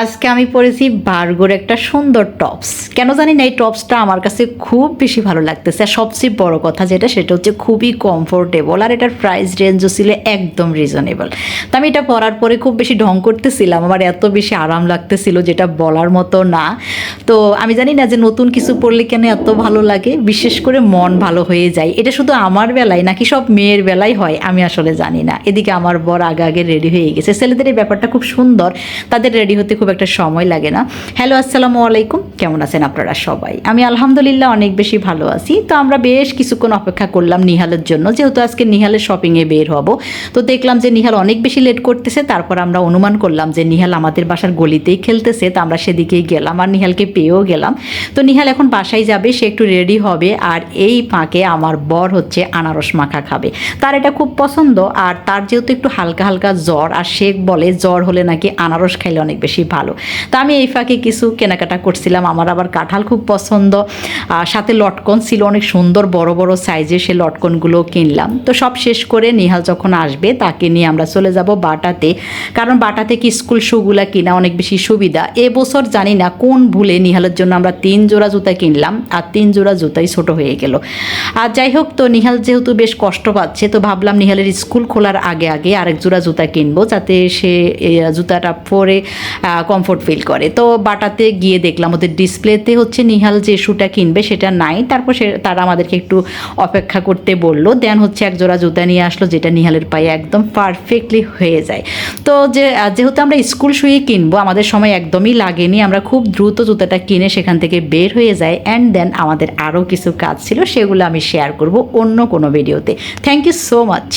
আজকে আমি পরেছি বার্গোর একটা সুন্দর টপস। কেন জানি না এই টপসটা আমার কাছে খুব বেশি ভালো লাগতেছে। আর সবচেয়ে বড় কথা যেটা, সেটা হচ্ছে খুবই কমফোর্টেবল আর এটার প্রাইস রেঞ্জও ছিল একদম রিজনেবল তো আমি এটা পরার পরে খুব বেশি ঢং করতেছিলাম, আমার এত বেশি আরাম লাগতেছিল যেটা বলার মতো না। তো আমি জানি না যে নতুন কিছু পরলে কেন এত ভালো লাগে, বিশেষ করে মন ভালো হয়ে যায়। এটা শুধু আমার বেলায় নাকি সব মেয়ের বেলায় হয়, আমি আসলে জানি না। এদিকে আমার বর আগে আগে রেডি হয়ে গেছে। ছেলেদের এই ব্যাপারটা খুব সুন্দর, তাদের রেডি হতে খুব একটা সময় লাগে না। হ্যালো আসসালামু আলাইকুম। কেমন আছেন আপনারা সবাই? আমি আলহামদুলিল্লাহ অনেক বেশি ভালো আছি। তো আমরা বেশ কিছুক্ষণ অপেক্ষা করলাম নিহালের জন্য। যেহেতু আজকে নিহালের শপিংয়ে বের হব, তো দেখলাম যে নিহাল অনেক বেশি লেট করতেছে। তারপর আমরা অনুমান করলাম যে নিহাল আমাদের বাসার গলিতেই খেলতেছে, তো আমরা সেদিকেই গেলাম আর নিহালকে পেয়েও গেলাম। তো নিহাল এখন বাসায় যাবে, সে একটু রেডি হবে আর এই ফাঁকে আমার বর হচ্ছে আনারস মাখা খাবে। তার এটা খুব পছন্দ আর তার যেহেতু একটু হালকা হালকা জ্বর, আর সে বলে জ্বর হলে নাকি আনারস খাইলে অনেক বেশি ভালো। তা আমি এই ফাঁকে কিছু কেনাকাটা করছিলাম। আমার আবার কাঁঠাল খুব পছন্দ। আর সাথে লটকন ছিল অনেক সুন্দর বড় বড় সাইজে সে লটকনগুলো কিনলাম। তো সব শেষ করে নিহাল যখন আসবে তাকে নিয়ে আমরা চলে যাব বাটাতে। কারণ বাটাতে কি স্কুল শুগুলা কিনা অনেক বেশি সুবিধা। এবছর জানি না কোন ভুলে নিহালের জন্য আমরা তিন জোড়া জুতা কিনলাম। আর তিন জোড়া জুতাই ছোট হয়ে গেল। আর যাই হোক, তো নিহাল যেহেতু বেশ কষ্ট পাচ্ছে, তো ভাবলাম নিহালের স্কুল খোলার আগে আগে আরেক জোড়া জুতা কিনবো। যাতে সে জুতাটা পরে কমফোর্ট ফিল করে। তো বাটাতে গিয়ে দেখলাম ওদের ডিসপ্লেতে হচ্ছে নিহাল যে শুটা কিনবে সেটা নাই। তারপর সে তারা আমাদেরকে একটু অপেক্ষা করতে বলল। দেন হচ্ছে এক জোড়া জুতা নিয়ে আসলো যেটা নিহালের পায়ে একদম পারফেক্টলি হয়ে যায়। তো যে যেহেতু আমরা স্কুল শুয়ে কিনবো, আমাদের সময় একদমই লাগেনি। আমরা খুব দ্রুত জুতাটা কিনে সেখান থেকে বের হয়ে যায় অ্যান্ড দেন আমাদের আরও কিছু কাজ ছিল, সেগুলো আমি শেয়ার করব অন্য কোনো ভিডিওতে থ্যাংক ইউ সো মাচ